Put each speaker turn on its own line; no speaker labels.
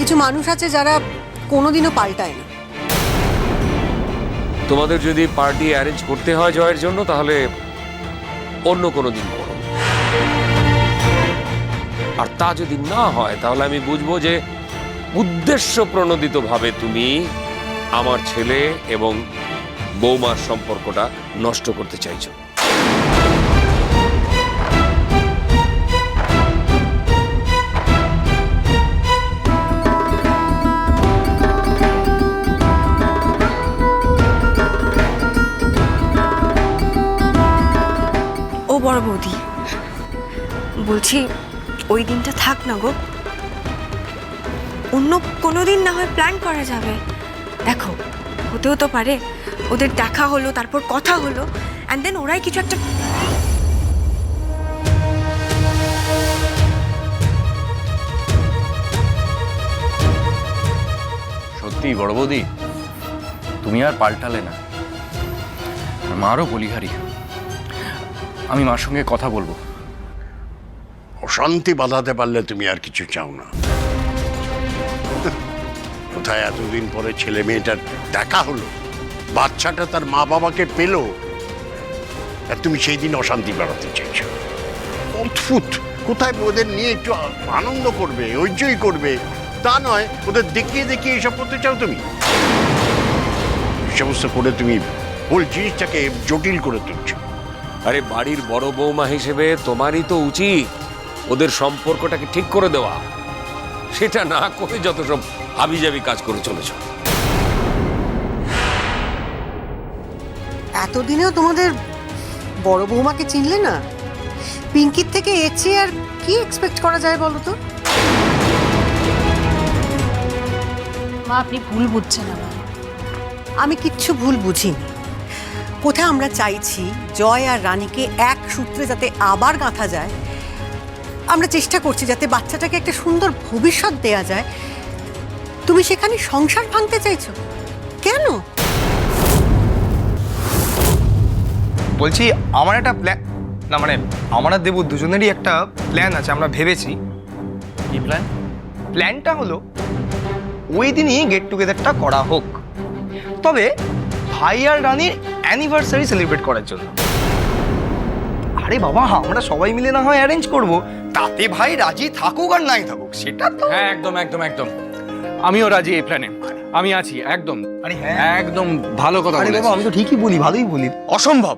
কিছু মানুষ আছে যারা কোনোদিনও পাল্টায় না
তোমাদের যদি পার্টি অ্যারেঞ্জ করতে হয় জয়ের জন্য, তাহলে অন্য কোনো দিন করো। আর তা যদি না হয়, তাহলে আমি বুঝব যে উদ্দেশ্য প্রণোদিতভাবে তুমি আমার ছেলে এবং বৌমার সম্পর্কটা নষ্ট করতে চাইছো।
বড় বৌদি। বলছি, ওই দিনটা থাক না গো। অন্য কোনো দিন না হয় প্ল্যান করা যাবে। দেখো, হতেও তো পারে। ওদের দেখা হলো, তারপর কথা হলো অ্যান্ড দেন ওরাই কিছু একটা
সত্যি, বড় বৌদি? তুমি আর পাল্টালে না। মারও বলিহারি। আমি মার সঙ্গে কথা বলব।
অশান্তি বাঁধাতে পারলে তুমি আর কিছু চাও না। কোথায় এতদিন পরে ছেলে মেয়েটার দেখা হলো? বাচ্চাটা তার মা বাবাকে পেল? আর তুমি সেই দিন অশান্তি বাড়াতে চাইছো অদ্ভুত! কোথায় ওদের নিয়ে একটু আনন্দ করবে ঐশ্বই করবে? তা নয়, ওদের দেখিয়ে দেখিয়ে এসব করতে চাও তুমি? সমস্ত করে তুমি ওই জিনিসটাকে জটিল করে তুলছো।
আরে বাড়ির বড় বৌমা হিসেবে তোমারই তো উচিত ওদের সম্পর্কটাকে ঠিক করে দেওয়া। সেটা না করে যত সব হাবিজাবি কাজ করে চলেছ।
এতদিনেও তোমাদের বড় বৌমাকে চিনলে না? পিঙ্কির থেকে এর চেয়ে আর কি এক্সপেক্ট করা যায় বলো তো?
মা আপনি ভুল বুঝছেন আমার
আমি কিচ্ছু ভুল বুঝিনি। কোথায় আমরা চাইছি জয় আর রানীকে এক সূত্রে যাতে আবার গাঁথা যায় আমরা চেষ্টা করছি যাতে বাচ্চাটাকে একটা সুন্দর ভবিষ্যৎ দেয়া যায়। তুমি সেখানে সংসার ভাঙতে চাইছো? কেন?
বলছি আমার একটা প্ল্যান না মানে আমার আর দেবু দুজনেরই একটা প্ল্যান আছে আমরা ভেবেছি।
কি প্ল্যান
প্ল্যানটা হলো ওই দিনই গেট টুগেদারটা করা হোক। তবে ভাই আর রানীর অ্যানিভার্সারি সেলিব্রেট করার জন্য। আরে বাবা আমরা সবাই মিলে না হয় অ্যারেঞ্জ করব। তাতে ভাই রাজি থাকুক আর নাই থাকুক সেটা তো
হ্যাঁ একদম একদম একদম। আমিও রাজি এই প্ল্যানে আমি আছি একদম।
আরে হ্যাঁ।
একদম ভালো কথা
আরে বাবা আমি তো ঠিকই বলি ভালোই বলি। অসম্ভব।